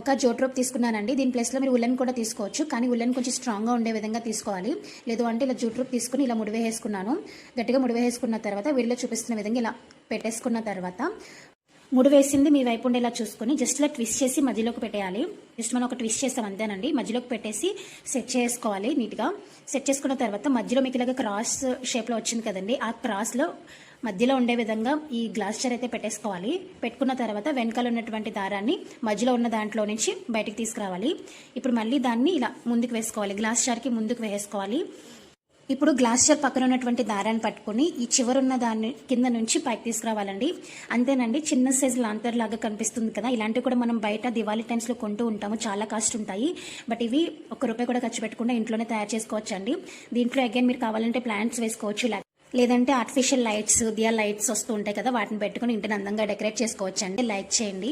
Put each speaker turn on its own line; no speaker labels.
ఒక jot rope తీసుకున్నానండి. దీని ప్లేస్లో మీరు ఉల్లెన్ కూడా తీసుకోవచ్చు. కానీ ఉల్లెన్ కొంచెం స్ట్రాంగ్గా ఉండే విధంగా తీసుకోవాలి. లేదు అంటే ఇలా జూట్ రోప్ తీసుకుని ఇలా ముడివేసుకున్నాను గట్టిగా ముడివేసుకున్న తర్వాత వీడిలో చూపిస్తున్న విధంగా ఇలా పెట్టేసుకున్న తర్వాత ముడి వేసింది మీ వైపు ఉండేలా చూసుకొని జస్ట్ ఇలా ట్విస్ట్ చేసి మధ్యలోకి పెట్టేయాలి. జస్ట్ మనం ఒక ట్విస్ట్ చేస్తాం అంతేనండి. మధ్యలోకి పెట్టేసి సెట్ చేసుకోవాలి నీట్గా. సెట్ చేసుకున్న తర్వాత మధ్యలో మీకు ఇలాగ క్రాస్ షేప్లో వచ్చింది కదండి. ఆ క్రాస్లో మధ్యలో ఉండే విధంగా ఈ గ్లాస్ చైర్ అయితే పెట్టేసుకోవాలి. పెట్టుకున్న తర్వాత వెనకాల ఉన్నటువంటి దారాన్ని మధ్యలో ఉన్న దాంట్లో నుంచి బయటికి తీసుకురావాలి. ఇప్పుడు మళ్ళీ దాన్ని ఇలా ముందుకు వేసుకోవాలి. గ్లాస్ చార్కి ముందుకు వేసుకోవాలి. ఇప్పుడు గ్లాస్ జార్ పక్కన ఉన్నటువంటి దారాన్ని పట్టుకుని ఈ చివరున్న దాన్ని కింద నుంచి పైకి తీసుకురావాలండి. అంతేనండి చిన్న సైజ్ లాంతర్ లాగా కనిపిస్తుంది కదా. ఇలాంటివి కూడా మనం బయట దివాళీ టైమ్స్లో కొంటూ ఉంటాము. చాలా కాస్ట్ ఉంటాయి. బట్ ఇవి ఒక రూపాయి కూడా ఖర్చు పెట్టకుండా ఇంట్లోనే తయారు చేసుకోవచ్చు అండి దీంట్లో అగైన్ మీరు కావాలంటే ప్లాంట్స్ వేసుకోవచ్చు లేదంటే ఆర్టిఫిషియల్ లైట్స్ దియా లైట్స్ వస్తూ ఉంటాయి కదా. వాటిని పెట్టుకుని ఇంటిని అందంగా డెకరేట్ చేసుకోవచ్చు అండి లైక్ చేయండి.